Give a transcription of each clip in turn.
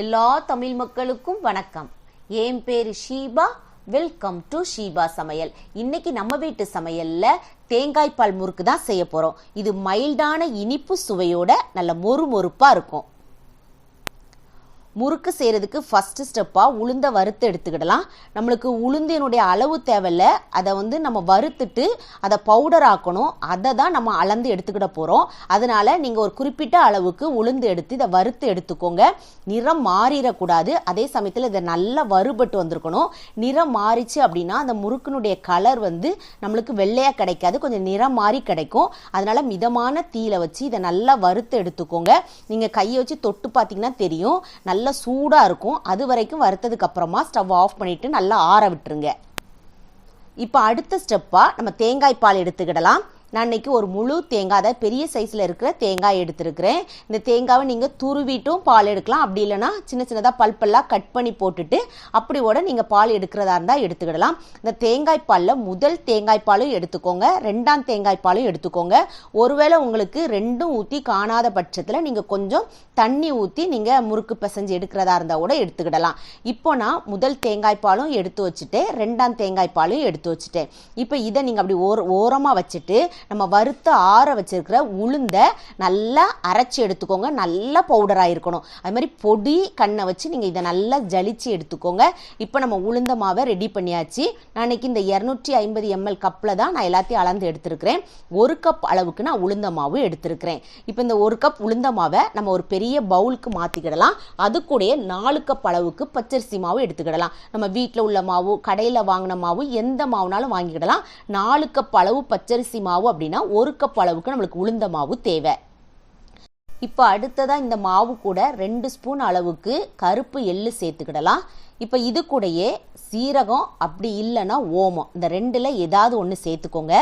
எல்லா தமிழ் மக்களுக்கும் வணக்கம். என் பேரு ஷீபா. வெல்கம் டு ஷீபா சமையல். இன்னைக்கு நம்ம வீட்டு சமையல்ல தேங்காய் பால் முறுக்கு தான் செய்ய போறோம். இது மைல்டான இனிப்பு சுவையோட நல்ல மொறு மொறுப்பா இருக்கும். முறுக்கு செய்கிறதுக்கு ஃபஸ்ட்டு ஸ்டெப்பாக உளுந்த வறுத்து எடுத்துக்கிடலாம். நம்மளுக்கு உளுந்தினுடைய அளவு தேவையில்ல. அதை வந்து நம்ம வறுத்துட்டு அதை பவுடர் ஆக்கணும். அதை தான் நம்ம அளந்து எடுத்துக்கிட போகிறோம் அதனால நீங்கள் ஒரு குறிப்பிட்ட அளவுக்கு உளுந்து எடுத்து இதை வறுத்து எடுத்துக்கோங்க. நிறம் மாறிடக்கூடாது. அதே சமயத்தில் இதை நல்லா வறுபட்டு வந்திருக்கணும். நிறம் மாறிச்சு அப்படின்னா அந்த முறுக்கினுடைய கலர் வந்து நம்மளுக்கு வெள்ளையாக கிடைக்காது. கொஞ்சம் நிறம் மாறி கிடைக்கும். அதனால் மிதமான தீயில வச்சு இதை நல்லா வறுத்து எடுத்துக்கோங்க. நீங்கள் கையை வச்சு தொட்டு பார்த்தீங்கன்னா தெரியும். நல்லா சூடாக இருக்கும். அது வரைக்கும் வறுத்ததுக்கு அப்புறமா ஸ்டவ் ஆஃப் பண்ணிட்டு நல்லா ஆற விட்டுருங்க. இப்போ அடுத்த ஸ்டெப்பாக நம்ம தேங்காய் பால் எடுத்துக்கிடலாம். நான் இன்னைக்கு ஒரு முழு தேங்காய் அதாவது பெரிய சைஸில் இருக்கிற தேங்காய் எடுத்துருக்கிறேன். இந்த தேங்காவை நீங்கள் துருவிட்டும் பால் எடுக்கலாம். அப்படி இல்லைன்னா சின்ன சின்னதாக பல்பெல்லாம் கட் பண்ணி போட்டுட்டு அப்படியோட நீங்கள் பால் எடுக்கிறதா இருந்தால் எடுத்துக்கிடலாம். இந்த தேங்காய் பாலில் முதல் தேங்காய் பாலும் எடுத்துக்கோங்க. ரெண்டாம் தேங்காய் பாலும் எடுத்துக்கோங்க. ஒருவேளை உங்களுக்கு ரெண்டும் ஊற்றி காணாத பட்சத்தில் நீங்கள் கொஞ்சம் தண்ணி ஊற்றி நீங்கள் முறுக்கு பிசைஞ்சு எடுக்கிறதா இருந்தால் கூட எடுத்துக்கிடலாம். இப்போ நான் முதல் தேங்காய் பாலும் எடுத்து வச்சுட்டேன் ரெண்டாம் தேங்காய் பாலும் எடுத்து வச்சுட்டேன். இப்போ இதை நீங்கள் அப்படி ஓர ஓரமாக வச்சுட்டு நம்ம வறுத்து ஆற வச்சிருக்கிற உளுந்த நல்லா அரைச்சி எடுத்துக்கோங்க. நல்லா பவுடராக இருக்கணும் அது மாதிரி பொடி கண்ணை வச்சு நீங்கள் இதை நல்லா ஜலிச்சு எடுத்துக்கோங்க. இப்போ நம்ம உளுந்த மாவை ரெடி பண்ணியாச்சு. நான் இன்னைக்கு இந்த இரநூற்றி ஐம்பது எம்எல் கப்பில் தான் நான் எல்லாத்தையும் அளந்து எடுத்திருக்கிறேன். ஒரு கப் அளவுக்கு நான் உளுந்த மாவு எடுத்திருக்கிறேன். இப்போ இந்த ஒரு கப் உளுந்த மாவை நம்ம ஒரு பெரிய பவுலுக்கு மாற்றிக்கிடலாம் அது கூட நாலு கப் அளவுக்கு பச்சரிசி மாவு எடுத்துக்கிடலாம். நம்ம வீட்டில் உள்ள மாவு கடையில் வாங்கின மாவு எந்த மாவுனாலும் வாங்கிக்கிடலாம். நாலு கப் அளவு பச்சரிசி மாவு அப்படின்னா ஒரு கப் அளவுக்கு நம்மளுக்கு உளுந்த மாவு தேவை. இப்போ அடுத்ததாக இந்த மாவு கூட ரெண்டு ஸ்பூன் அளவுக்கு கருப்பு எள்ளு சேர்த்துக்கிடலாம். இப்போ இது கூடயே சீரகம் அப்படி இல்லைன்னா ஓமம். இந்த ரெண்டில் ஏதாவது ஒன்று சேர்த்துக்கோங்க.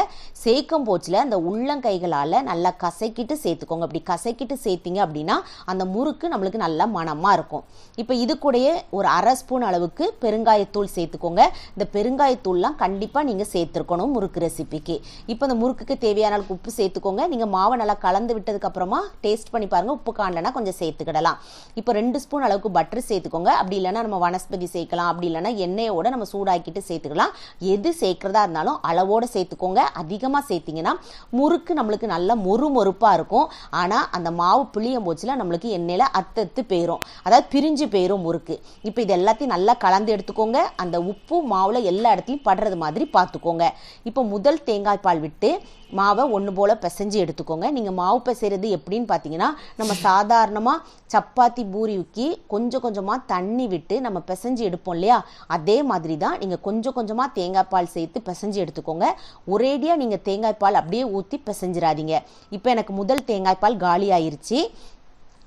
சேர்க்கும் போச்சில் அந்த உள்ளங்கைகளால் நல்லா கசக்கிட்டு சேர்த்துக்கோங்க. அப்படி கசக்கிட்டு சேர்த்திங்க அப்படின்னா அந்த முறுக்கு நம்மளுக்கு நல்லா மணமாக இருக்கும். இப்போ இது கூடயே ஒரு அரை ஸ்பூன் அளவுக்கு பெருங்காயத்தூள் சேர்த்துக்கோங்க. இந்த பெருங்காயத்தூள்லாம் கண்டிப்பாக நீங்கள் சேர்த்துருக்கணும் முறுக்கு ரெசிபிக்கு இப்போ இந்த முறுக்குக்கு தேவையான அளவுக்கு உப்பு சேர்த்துக்கோங்க. நீங்கள் மாவை நல்லா கலந்து விட்டதுக்கப்புறமா டேஸ்ட் பண்ணி பாருங்கள் உப்பு காண்டனா கொஞ்சம் சேர்த்துக்கிடலாம். இப்போ ரெண்டு ஸ்பூன் அளவுக்கு பட்டர் சேர்த்துக்கோங்க. அப்படி இல்லைன்னா நம்ம வனஸ்பதி சேர்க்கலாம். அப்படி இல்லைன்னா எண்ணெயோட நம்ம சூடாக்கிட்டு சேர்த்துக்கலாம். எது சேர்க்குறதா இருந்தாலும் அளவோட சேர்த்துக்கோங்க. அதிகமாக சேர்த்திங்கன்னா முறுக்கு நம்மளுக்கு நல்ல மொறு மொறுப்பாக இருக்கும். ஆனால் அந்த மாவு புளியும் போச்சுல நம்மளுக்கு எண்ணெயில் அத்தத்து போயிடும் அதாவது பிரிஞ்சு போயிடும் முறுக்கு. இப்போ இது எல்லாத்தையும் நல்லா கலந்து எடுத்துக்கோங்க. அந்த உப்பு மாவில் எல்லா இடத்துலையும் படுறது மாதிரி பார்த்துக்கோங்க இப்போ முதல் தேங்காய் பால் விட்டு மாவை ஒன்று போல் பிசைஞ்சு எடுத்துக்கோங்க. நீங்கள் மாவு பிசைறது எப்படின்னு பார்த்தீங்கன்னா நம்ம சாதாரணமாக சப்பாத்தி பூரிக்கு கொஞ்சம் கொஞ்சமாக தண்ணி விட்டு நம்ம பிசைஞ்சு எடுப்போம் இல்லையா? அதே மாதிரி தான் நீங்கள் கொஞ்சம் கொஞ்சமாக தேங்காய் பால் சேர்த்து பிசைஞ்சு எடுத்துக்கோங்க. ஒரேடியாக நீங்கள் தேங்காய் பால் அப்படியே ஊற்றி பிசைஞ்சிடாதீங்க. இப்போ எனக்கு முதல் தேங்காய் பால் காலி ஆயிருச்சு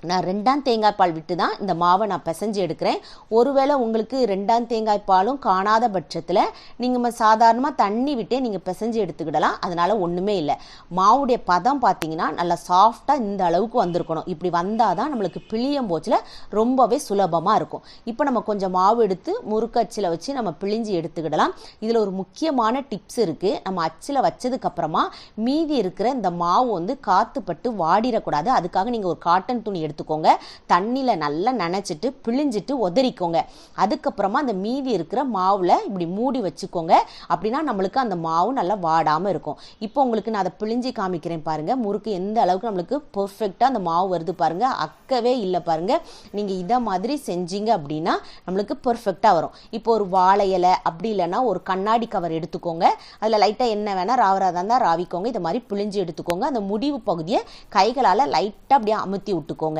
நான் ரெண்டாம் தேங்காய் பால் விட்டு தான் இந்த மாவை நான் பிசைஞ்சு எடுக்கிறேன். ஒருவேளை உங்களுக்கு ரெண்டாம் தேங்காய் பாலும் காணாத பட்சத்தில் நீங்கள் சாதாரணமாக தண்ணி விட்டே நீங்கள் பிசைஞ்சு எடுத்துக்கிடலாம். அதனால் ஒன்றுமே இல்லை. மாவுடைய பதம் பார்த்தீங்கன்னா நல்லா சாஃப்டாக இந்த அளவுக்கு வந்திருக்கணும். இப்படி வந்தால் தான் நம்மளுக்கு பிழியும் போச்சில் ரொம்பவே சுலபமாக இருக்கும். இப்போ நம்ம கொஞ்சம் மாவு எடுத்து முறுக்கு அச்சில் வச்சு நம்ம பிழிஞ்சு எடுத்துக்கிடலாம். இதில் ஒரு முக்கியமான டிப்ஸ் இருக்குது நம்ம அச்சில் வச்சதுக்கப்புறமா மீதி இருக்கிற இந்த மாவு வந்து காற்றுப்பட்டு வாடிடக்கூடாது. அதுக்காக நீங்கள் ஒரு காட்டன் துணி எடுத்து எடுத்துக்கோங்க. தண்ணியில் நல்லா நனைச்சிட்டு பிழிஞ்சிட்டு உதறிக்கோங்க. அதுக்கப்புறமா அந்த மீதி இருக்கிற மாவில் இப்படி மூடி வச்சுக்கோங்க. அப்படின்னா நம்மளுக்கு அந்த மாவு நல்லா வாடாமல் இருக்கும். இப்போ உங்களுக்கு நான் அதை பிழிஞ்சு காமிக்கிறேன் பாருங்கள் முறுக்கு எந்த அளவுக்கு நம்மளுக்கு பர்ஃபெக்டாக அந்த மாவு வருது பாருங்கள் அக்கவே இல்லை பாருங்கள் நீங்கள் இதை மாதிரி செஞ்சீங்க அப்படின்னா நம்மளுக்கு பர்ஃபெக்டாக வரும். இப்போ ஒரு வாழை இலை அப்படி இல்லைன்னா ஒரு கண்ணாடி கவர் எடுத்துக்கோங்க. அதில் லைட்டாக என்ன வேணால் ராவராக இருந்தால் ராவிக்கோங்க. இதை மாதிரி பிழிஞ்சு எடுத்துக்கோங்க. அந்த முடிவு பகுதியை கைகளால் லைட்டாக அப்படியே அமுத்தி விட்டுக்கோங்க.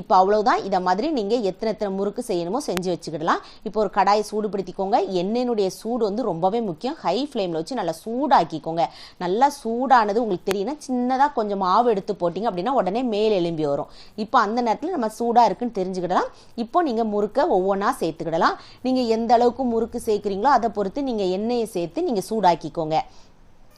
இப்போ அவ்வளோதான் இதை மாதிரி நீங்கள் எத்தனை எத்தனை முறுக்கு செய்யணுமோ செஞ்சு வச்சுக்கிடலாம். இப்போ ஒரு கடாயை சூடுபடுத்திக்கோங்க. எண்ணெயினுடைய சூடு வந்து ரொம்பவே முக்கியம். ஹை ஃப்ளேமில் வச்சு நல்லா சூடாக்கிக்கோங்க. நல்லா சூடானது உங்களுக்கு தெரியும்னா சின்னதாக கொஞ்சம் மாவு எடுத்து போட்டிங்க அப்படின்னா உடனே மேல் எலும்பி வரும். இப்போ அந்த நேரத்தில் நம்ம சூடாக இருக்குன்னு தெரிஞ்சுக்கிடலாம். இப்போ நீங்கள் முறுக்கை ஒவ்வொன்றா சேர்த்துக்கிடலாம். நீங்கள் எந்த அளவுக்கு முறுக்கு சேர்க்குறீங்களோ அதை பொறுத்து நீங்கள் எண்ணெயை சேர்த்து நீங்கள் சூடாக்கிக்கோங்க.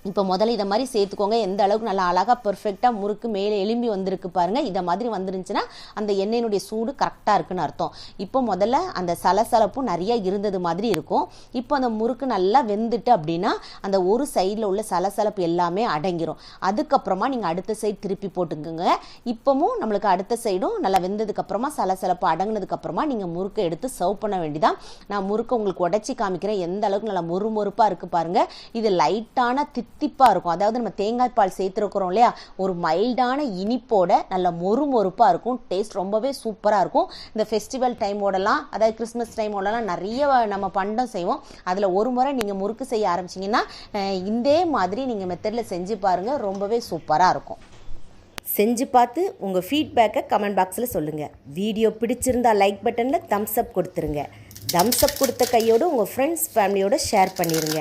இப்போ முதல்ல இதை மாதிரி சேர்த்துக்கோங்க. எந்த அளவுக்கு நல்லா அழகாக பர்ஃபெக்டாக முறுக்கு மேலே எலும்பி வந்திருக்கு பாருங்கள் இதை மாதிரி வந்துருந்துச்சுன்னா அந்த எண்ணெயினுடைய சூடு கரெக்டாக இருக்குன்னு அர்த்தம். இப்போ முதல்ல அந்த சலசலப்பும் நிறையா இருந்தது மாதிரி இருக்கும். இப்போ அந்த முறுக்கு நல்லா வெந்துட்டு அப்படின்னா அந்த ஒரு சைடில் உள்ள சலசலப்பு எல்லாமே அடங்கிரும். அதுக்கப்புறமா நீங்கள் அடுத்த சைடு திருப்பி போட்டுக்கோங்க. இப்போவும் நம்மளுக்கு அடுத்த சைடும் நல்லா வெந்ததுக்கப்புறமா சலசலப்பு அடங்கினதுக்கப்புறமா நீங்கள் முறுக்கை எடுத்து சர்வ் பண்ண வேண்டிதான் நான் முறுக்கை உங்களுக்கு உடச்சி காமிக்கிறேன். எந்த அளவுக்கு நல்லா மொறு மொறுப்பாக இருக்குது பாருங்கள் இது லைட்டான தித்திப்பாக இருக்கும். அதாவது நம்ம தேங்காய் பால் சேர்த்துருக்குறோம் இல்லையா? ஒரு மைல்டான இனிப்போட நல்ல மொறு மொறுப்பாக இருக்கும். டேஸ்ட் ரொம்பவே சூப்பராக இருக்கும். இந்த ஃபெஸ்டிவல் டைமோடலாம் அதாவது கிறிஸ்மஸ் டைமோடலாம் நிறைய நம்ம பண்டம் செய்வோம். அதில் ஒரு முறை நீங்கள் முறுக்கு செய்ய ஆரம்பிச்சிங்கன்னா இதே மாதிரி நீங்கள் மெத்தடில் செஞ்சு பாருங்கள் ரொம்பவே சூப்பராக இருக்கும். செஞ்சு பார்த்து உங்கள் ஃபீட்பேக்கை கமெண்ட் பாக்ஸில் சொல்லுங்கள் வீடியோ பிடிச்சிருந்தா லைக் பட்டனில் தம்ஸ் அப் கொடுத்துருங்க. தம்ஸ் அப் கொடுத்த கையோடு உங்கள் ஃப்ரெண்ட்ஸ் ஃபேமிலியோடு ஷேர் பண்ணிடுங்க